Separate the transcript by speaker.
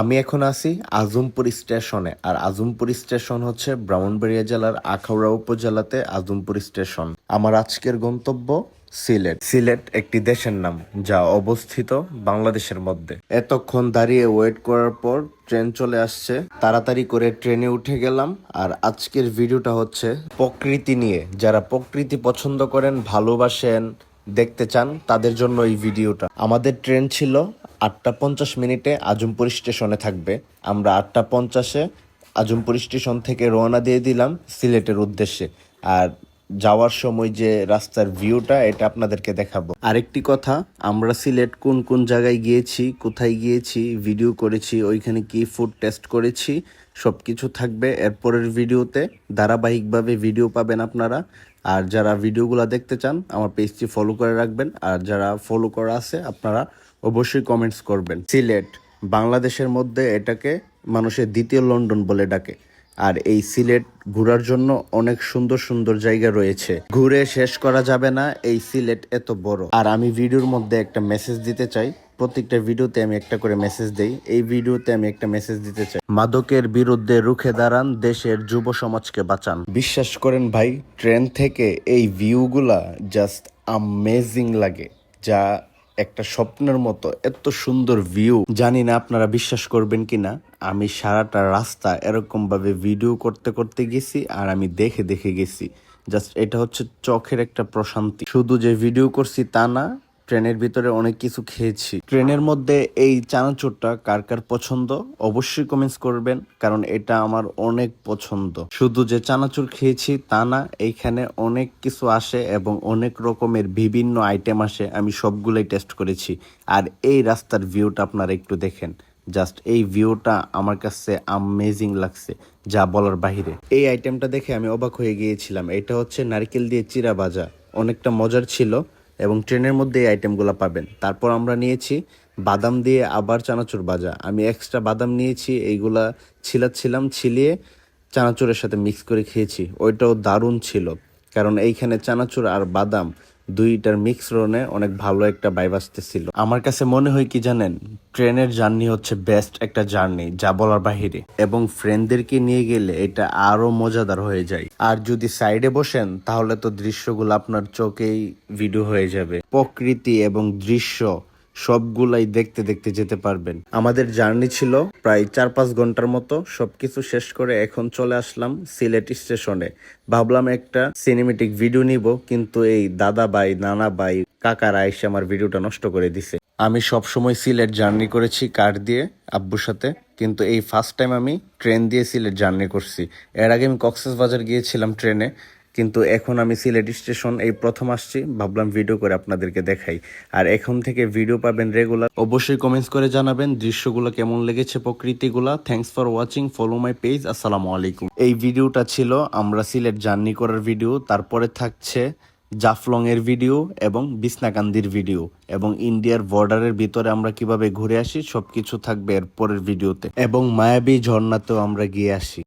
Speaker 1: আমি এখন আছি আজমপুর স্টেশনে, আর আজমপুর স্টেশন হচ্ছে ব্রাহ্মণবাড়িয়া জেলার আখাউড়া উপজেলাতে আজমপুর স্টেশন। আমার আজকের গন্তব্য সিলেট। সিলেট একটি দেশের নাম, যা অবস্থিত বাংলাদেশের মধ্যে। এতক্ষণ দাঁড়িয়ে ওয়েট করার পর ট্রেন চলে আসছে। তাড়াতাড়ি করে ট্রেনে উঠে গেলাম, আর আজকের ভিডিওটা হচ্ছে প্রকৃতি নিয়ে। যারা প্রকৃতি পছন্দ করেন, ভালোবাসেন, দেখতে চান, তাদের জন্য এই ভিডিওটা। আমাদের ট্রেন ছিল আটটা পঞ্চাশ মিনিটে আজমপুর স্টেশনে থাকবে। আমরা আটটা পঞ্চাশে আজমপুর স্টেশন থেকে রওনা দিয়ে দিলাম সিলেটের উদ্দেশ্যে। আর যাওয়ার সময় যে রাস্তার ভিউটা, এটা আপনাদেরকে দেখাবো। আরেকটি কথা, আমরা সিলেট কোন কোন জায়গায় গিয়েছি, কোথায় গিয়েছি, ভিডিও করেছি, ওইখানে কি ফুড টেস্ট করেছি সব কিছু থাকবে। এরপরের ভিডিওতে ধারাবাহিকভাবে ভিডিও পাবেন আপনারা। আর যারা ভিডিওগুলো দেখতে চান, আমার পেজটি ফলো করে রাখবেন। আর যারা ফলো করা আছে, আপনারা অবশ্যই কমেন্টস করবেন। সিলেট, বাংলাদেশের মধ্যে এটাকে মানুষের দ্বিতীয় লন্ডন বলে ডাকে। আর এই সিলেট ঘোরার জন্য অনেক সুন্দর সুন্দর জায়গা রয়েছে। ঘুরে শেষ করা যাবে না, এই সিলেট এত বড়। আর আমি ভিডিওর মধ্যে একটা মেসেজ দিতে চাই প্রত্যেকটা ভিডিওতে আমি একটা করে মেসেজ দেই। এই ভিডিওতে আমি একটা মেসেজ দিতে চাই। মাদকের বিরুদ্ধে রুখে দাঁড়ান, দেশের যুব সমাজকে বাঁচান। বিশ্বাস করেন ভাই ট্রেন থেকে এই ভিউগুলা জাস্ট আমেজিং লাগে। যা একটা স্বপ্নের মতো, এত সুন্দর ভিউ জানি না আপনারা বিশ্বাস করবেন কিনা, আমি সারাটা রাস্তা এরকম ভাবে ভিডিও করতে করতে গেছি আর আমি দেখে দেখে গেছি। জাস্ট এটা হচ্ছে চোখের একটা প্রশান্তি। শুধু যে ভিডিও করছি তা না ট্রেনের ভিতরে অনেক কিছু খেয়েছি। ট্রেনের মধ্যে এই চানাচুরটা কার কার পছন্দ অবশ্যই কমেন্টস করবেন, কারণ এটা আমার অনেক পছন্দ। শুধু যে চানাচুর খেয়েছি তা না, এইখানে অনেক কিছু আসে এবং অনেক রকমের বিভিন্ন আইটেম আসে, আমি সবগুলোই টেস্ট করেছি। আর এই রাস্তার ভিউটা আপনারা একটু দেখেন। জাস্ট এই ভিউটা আমার কাছে আমেজিং লাগছে, যা বলার বাহিরে। এই আইটেমটা দেখে আমি অবাক হয়ে গিয়েছিলাম। এটা হচ্ছে নারকেল দিয়ে চিরা ভাজা। অনেকটা মজার ছিল। এবং ট্রেনের মধ্যে এই আইটেমগুলো পাবেন। তারপর আমরা নিয়েছি বাদাম দিয়ে আবার চানাচুর ভাজা। আমি এক্সট্রা বাদাম নিয়েছি, এইগুলা ছিলাচ্ছিলাম, ছিলিয়ে চানাচুরের সাথে মিক্স করে খেয়েছি। ওইটাও দারুণ ছিল। কারণ এইখানে চানাচুর আর বাদাম দুইটার মিক্সরণে অনেক ভালো একটা বাইব আসতেছিল। আমার কাছে মনে হয় কি জানেন, ট্রেনের জার্নি হচ্ছে বেস্ট একটা জার্নি যা বলার বাহিরে। এবং ফ্রেন্ডদেরকে নিয়ে গেলে এটা আরও মজাদার হয়ে যায়। আর যদি সাইডে বসেন, তাহলে তো দৃশ্যগুলো আপনার চোখেই ভিডিও হয়ে যাবে। প্রকৃতি এবং দৃশ্য সবগুলাই দেখতে দেখতে যেতে পারবেন। আমাদের জার্নি ছিল প্রায় চার পাঁচ ঘণ্টার মতো। সবকিছু শেষ করে এখন চলে আসলাম সিলেট স্টেশনে। ভাবলাম একটা সিনেমেটিক ভিডিও নিব, কিন্তু এই দাদা ভাই, নানা ভাই, কাকারা এসে আমার ভিডিওটা নষ্ট করে দিছে। আমি সব সময় সিলেট জার্নি করেছি কার দিয়ে? আব্বুর সাথে। কিন্তু এই ফার্স্ট টাইম আমি ট্রেন দিয়ে সিলেট জার্নি করছি। এর আগে আমি কক্সেস বাজার গিয়েছিলাম ট্রেনে। কিন্তু এখন আমি সিলেট স্টেশন এই প্রথম আসছি, ভাবলাম ভিডিও করে আপনাদেরকে দেখাই। আর এখন থেকে ভিডিও পাবেন রেগুলার অবশ্যই কমেন্টস করে জানাবেন দৃশ্যগুলো কেমন লেগেছে প্রকৃতিগুলা। Thanks for watching follow my page আসসালামু আলাইকুম। এই ভিডিওটা ছিল আমরা সিলেট জার্নি করার ভিডিও তারপরে থাকছে জাফলং এর ভিডিও এবং বিসনাকান্দির ভিডিও এবং ইন্ডিয়ার বর্ডারের ভিতরে আমরা কীভাবে ঘুরে আসি, সবকিছু থাকবে এর পরের ভিডিওতে এবং মায়াবী ঝর্ণাতেও আমরা গিয়ে আসি।